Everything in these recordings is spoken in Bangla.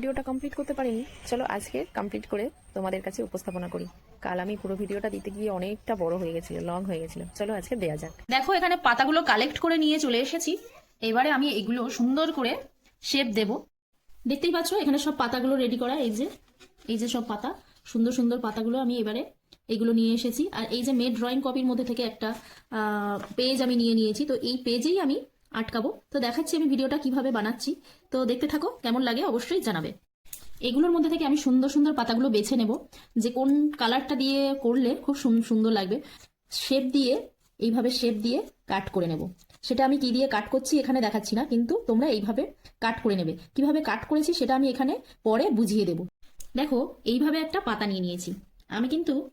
ভিডিওটা কমপ্লিট করতে পারিনি। চলো আজকে কমপ্লিট করে তোমাদের কাছে উপস্থাপনা করি। কাল আমি পুরো ভিডিওটা দিতে গিয়ে অনেকটা বড় হয়ে গেছিল লং হয়ে গেছিল চলো আজকে দেয়া যাক। দেখো, এখানে পাতাগুলো কালেক্ট করে নিয়ে চলে এসেছি। এবারে আমি এগুলো সুন্দর করে শেপ দেব। দেখতেই পাচ্ছ, এখানে সব পাতাগুলো রেডি করা, এই যে এই যে সব পাতা। সুন্দর সুন্দর পাতাগুলো আমি এবারে এগুলো নিয়ে এসেছি। আর এই যে মেড ড্রয়িং কপির মধ্যে থেকে একটা পেজ আমি নিয়ে নিয়েছি। তো এই পেজেই আমি আটকাবো। তো দেখাচ্ছি আমি ভিডিওটা কীভাবে বানাচ্ছি। তো দেখতে থাকো, কেমন লাগে অবশ্যই জানাবে। এগুলোর মধ্যে থেকে আমি সুন্দর সুন্দর পাতাগুলো বেছে নেব। যে কোন কালারটা দিয়ে করলে খুব সুন- সুন্দর লাগবে, শেপ দিয়ে, এইভাবে শেপ দিয়ে কাট করে নেব। সেটা আমি কি দিয়ে কাট করছি এখানে দেখাচ্ছি না, কিন্তু তোমরা এইভাবে কাট করে নেবে। কীভাবে কাট করেছি সেটা আমি এখানে পরে বুঝিয়ে দেব। দেখো, এইভাবে একটা পাতা নিয়ে নিয়েছি। আমি কিন্তু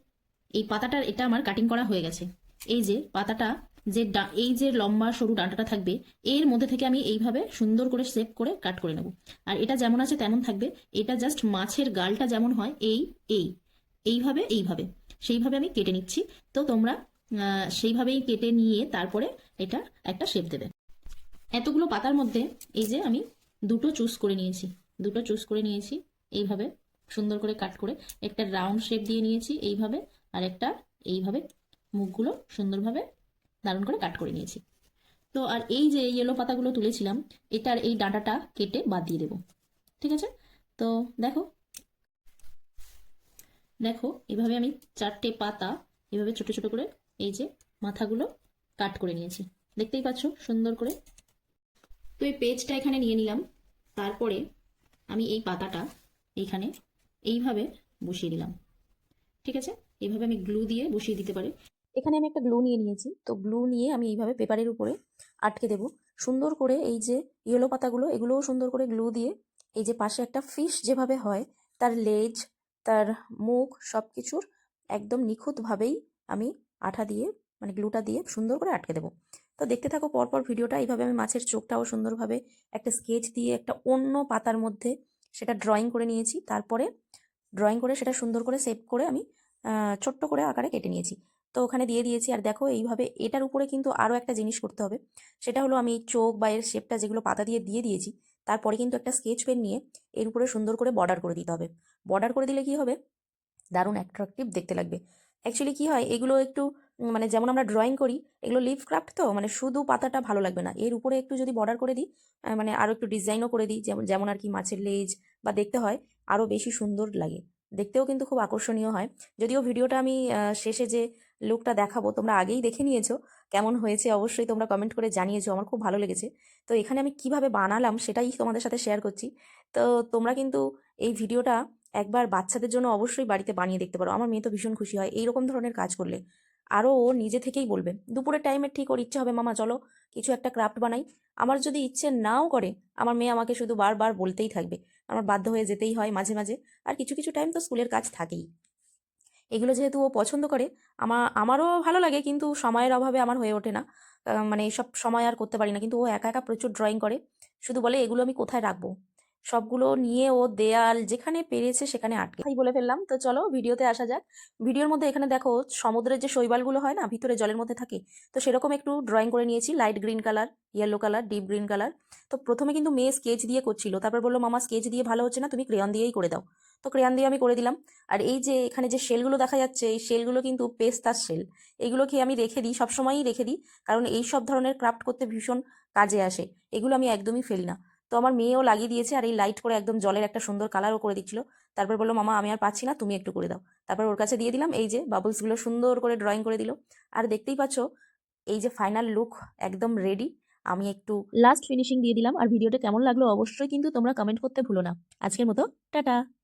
এই পাতাটার, এটা আমার কাটিং করা হয়ে গেছে। এই যে পাতাটা যে এই যে লম্বা সরু ডাঁটাটা থাকবে, এর মধ্যে থেকে আমি এইভাবে সুন্দর করে শেপ করে কাট করে নেব। আর এটা যেমন আছে তেমন থাকবে। এটা জাস্ট মাছের গালটা যেমন হয়, এই এই, এইভাবে এইভাবে। সেইভাবে আমি কেটে নিচ্ছি। তো তোমরা সেইভাবেই কেটে নিয়ে তারপরে এটা একটা শেপ দেবে। এতগুলো পাতার মধ্যে এই যে আমি দুটো চুজ করে নিয়েছি। দুটো চুজ করে নিয়েছি। এইভাবে সুন্দর করে কাট করে একটা রাউন্ড শেপ দিয়ে নিয়েছি এইভাবে, আর একটা এইভাবে মুখগুলো সুন্দরভাবে দারুণ করে কাট করে নিয়েছি। তো আর এই যে ইয়েলো পাতাগুলো তুলেছিলাম, এটার এই ডাঁটাটা কেটে বাদ দিয়ে দেবো। ঠিক আছে? তো দেখো। দেখো, এভাবে আমি চারটে পাতা এভাবে ছোট ছোট করে এই যে মাথাগুলো কাট করে নিয়েছি। দেখতেই পাচ্ছ? সুন্দর করে। তো এই পেজটা এখানে নিয়ে নিলাম। তারপরে আমি এই পাতাটা এইখানে এইভাবে বসিয়ে দিলাম। ঠিক আছে? এইভাবে আমি গ্লু দিয়ে বসিয়ে দিতে পারি। এখানে আমি একটা গ্লু নিয়ে নিয়েছি। তো গ্লু নিয়ে আমি এইভাবে পেপারের উপরে আটকে দেব। সুন্দর করে এই যে ইয়েলো পাতাগুলো, এগুলোও সুন্দর করে গ্লু দিয়ে এই যে পাশে একটা ফিশ যেভাবে হয়, তার লেজ তার মুখ সব কিছুর একদম নিখুঁতভাবেই আমি আঠা দিয়ে মানে গ্লুটা দিয়ে সুন্দর করে আটকে দেবো। তো দেখতে থাকো পরপর ভিডিওটা, এইভাবে আমি মাছের চোখটাও সুন্দরভাবে একটা স্কেচ দিয়ে একটা অন্য পাতার মধ্যে সেটা ড্রয়িং করে নিয়েছি। তারপরে ড্রয়িং করে সেটা সুন্দর করে সেভ করে আমি ছোট্ট করে আকারে কেটে নিয়েছি। তো ওখানে দিয়ে দিয়েছি। আর দেখো এইভাবে এটার উপরে কিন্তু আরও একটা জিনিস করতে হবে। সেটা হলো আমি চোখ বা এর শেপটা যেগুলো পাতা দিয়ে দিয়ে দিয়েছি, তারপরে কিন্তু একটা স্কেচ পেন নিয়ে এর উপরে সুন্দর করে বর্ডার করে দিতে হবে। বর্ডার করে দিলে কি হবে? দারুণ অ্যাট্রাকটিভ দেখতে লাগবে। অ্যাকচুয়ালি কি হয়, এগুলো একটু মানে যেমন আমরা ড্রয়িং করি, এগুলো লিভ তো মানে শুধু পাতাটা ভালো লাগবে না। এর উপরে একটু যদি বর্ডার করে দিই মানে আরও একটু ডিজাইনও করে দিই, যেমন যেমন আর কি মাছের লেজ বা দেখতে হয়, আরও বেশি সুন্দর লাগে। দেখতেও কিন্তু খুব আকর্ষণীয় হয়। যদিও ভিডিওটা আমি শেষে যে লুকটা দেখাবো তোমরা আগেই দেখে নিয়েছো, কেমন হয়েছে অবশ্যই তোমরা কমেন্ট করে জানিয়েছো, আমার খুব ভালো লেগেছে। তো এখানে আমি কীভাবে বানালাম সেটাই তোমাদের সাথে শেয়ার করছি। তো তোমরা কিন্তু এই ভিডিওটা একবার বাচ্চাদের জন্য অবশ্যই বাড়িতে বানিয়ে দেখতে পারো। আমার মেয়ে তো ভীষণ খুশি হয়, এইরকম ধরনের কাজ করলে। আরও ও নিজে থেকেই বলবে, দুপুরের টাইমে ঠিক ওর ইচ্ছে হবে, মামা, চলো, কিছু একটা ক্রাফট বানাই। আমার যদি ইচ্ছে নাও করে, আমার মেয়ে আমাকে শুধু বারবার বলতেই থাকবে, আমার বাধ্য হয়ে যেতেই হয় মাঝে মাঝে, আর কিছু কিছু টাইম তো স্কুলের কাজ থাকেই। এগুলো যেহেতু ও পছন্দ করে আমার আমারও ভালো লাগে, কিন্তু সময়ের অভাবে আমার হয়ে ওঠে না। মানে সব সময় আর করতে পারি না, কিন্তু ও একা একা প্রচুর ড্রয়িং করে। শুধু বলে, এগুলো আমি কোথায় রাখব? সবগুলো নিয়ে ও দেয়াল যেখানে পেরেছে সেখানে আটকে তাই বলে ফেললাম। তো চলো ভিডিওতে আসা যাক। ভিডিওর মধ্যে এখানে দেখো সমুদ্রের যে শৈবালগুলো হয় না, ভিতরে জলের মধ্যে থাকে। তো সেরকম একটু ড্রয়িং করে নিয়েছি light green colour yellow colour deep green colour তো প্রথমে কিন্তু মেয়ে স্কেচ দিয়ে করছিল। তারপর বলল, মামা স্কেচ দিয়ে ভালো হচ্ছে না, তুমি ক্রেয়ন দিয়েই করে দাও। তো ক্রেয়ন দিয়ে আমি করে দিলাম। আর এই যে এখানে যে শেলগুলো দেখা যাচ্ছে, এই শেলগুলো কিন্তু পেস্তার শেল এগুলোকে আমি রেখে দিই, সবসময়ই রেখে দিই। কারণ এই সব ধরনের ক্রাফট করতে ভীষণ কাজে আসে। এগুলো আমি একদমই ফেলি না। তো আমার মেয়েও লাগিয়ে দিয়েছে আর এই লাইট করে একদম জলের একটা সুন্দর কালারও করে দিচ্ছিল। তারপর বলল, মামা, আমি আর পাচ্ছি না, তুমি একটু করে দাও। তারপর ওর কাছে দিয়ে দিলাম, এই যে বাবলসগুলো সুন্দর করে ড্রয়িং করে দিল। আর দেখতেই পাচ্ছ, এই যে ফাইনাল লুক একদম রেডি আমি একটু লাস্ট ফিনিশিং দিয়ে দিলাম। আর ভিডিওটা কেমন লাগল অবশ্যই কিন্তু তোমরা কমেন্ট করতে ভুলো না। আজকের মতো, টাটা!